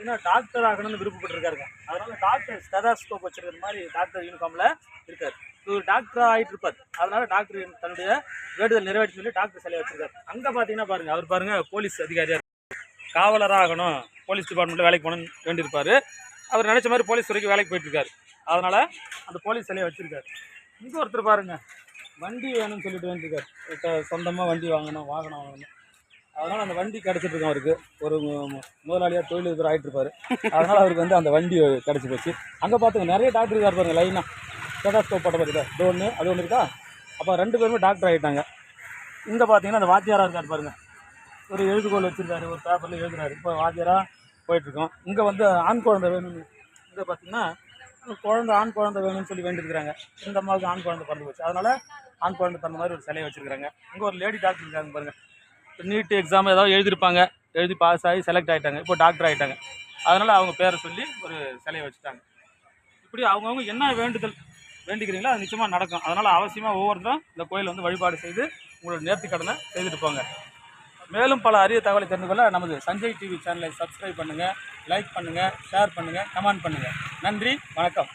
இன்னும் டாக்டர் ஆகணும்னு விருப்பப்பட்டிருக்காருங்க. அதனால டாக்டர் ஸ்டெதாஸ்கோப் வச்சிருக்கிற மாதிரி டாக்டர் யூனிஃபார்மில் இருக்கார். இவர் டாக்டர் ஆகிட்டு இருப்பார் அதனால டாக்டர் தன்னுடைய வேண்டுதல் நிறைவேற்றி சொல்லி டாக்டர் சிலையை வச்சிருக்காரு. அங்கே பார்த்தீங்கன்னா பாருங்க அவர் பாருங்க போலீஸ் அதிகாரியாக காவலராக ஆகணும் போலீஸ் டிபார்ட்மெண்ட்டில் வேலைக்கு போகணும்னு வேண்டியிருப்பார். அவர் நினச்ச மாதிரி போலீஸ் துறைக்கு வேலைக்கு போயிட்டு இருக்காரு அதனால அந்த போலீஸ் சிலையை வச்சிருக்காரு. இங்கே ஒருத்தர் பாருங்க வண்டி வேணும்னு சொல்லிட்டு வேண்டியிருக்காரு. சொந்தமாக வண்டி வாங்கணும் வாகனம் வாங்கணும். அதனால் அந்த வண்டி கிடச்சிட்டுருக்கோம் அவருக்கு. ஒரு முதலாளியாக தொழிலதிபர் ஆகிட்டிருப்பாரு அதனால் அவருக்கு வந்து அந்த வண்டி கிடச்சி போச்சு. அங்கே பார்த்துங்க நிறைய டாக்டர் இருக்கார் பாருங்க லைனாக ஸ்டெதாஸ்கோப் போட்ட மாதிரி இது ஒன்று அது ஒன்று இருக்கா? அப்போ ரெண்டு பேருமே டாக்டர் ஆகிட்டாங்க இங்கே பார்த்தீங்கன்னா அந்த வாத்தியாராக இருக்கார் பாருங்க. ஒரு எழுதுகோல் வச்சிருக்காரு ஒரு பேப்பரில் எழுதுறாரு. இப்போ வாத்தியாராக போயிட்டுருக்கோம் இங்கே வந்து ஆண் குழந்தை வேணும்னு இங்கே பார்த்தீங்கன்னா குழந்தை ஆண் குழந்தை வேணும்னு சொல்லி வேண்டியிருக்கிறாங்க இந்த அம்மாவுக்கு ஆண் குழந்தை பிறந்து போச்சு. அதனால் ஆண் குழந்தை பிறந்த மாதிரி ஒரு சிலையை வச்சுருக்காங்க இங்கே ஒரு லேடி டாக்டர் இருக்காங்க பாருங்க. நீட் எக்ஸாம் ஏதாவது எழுதியிருப்பாங்க எழுதி பாஸ் ஆகி செலக்ட் ஆகிட்டாங்க இப்போ டாக்டர் ஆகிட்டாங்க அதனால் அவங்க பேரை சொல்லி ஒரு சிலையை வச்சுட்டாங்க. இப்படி அவங்கவுங்க என்ன வேண்டுதல் வேண்டிக்கிறீங்களோ அது நிச்சயமாக நடக்கும். அதனால் அவசியமாக ஒவ்வொருத்தரும் இந்த கோயிலை வந்து வழிபாடு செய்து உங்களோட நேர்த்தி கடனை செய்துட்டு போங்க. மேலும் பல அரிய தகவலை தெரிந்து கொள்ள நமது சஞ்சய் டிவி சேனலை சப்ஸ்கிரைப் பண்ணுங்கள் லைக் பண்ணுங்கள் ஷேர் பண்ணுங்கள் கமெண்ட் பண்ணுங்கள் நன்றி வணக்கம்.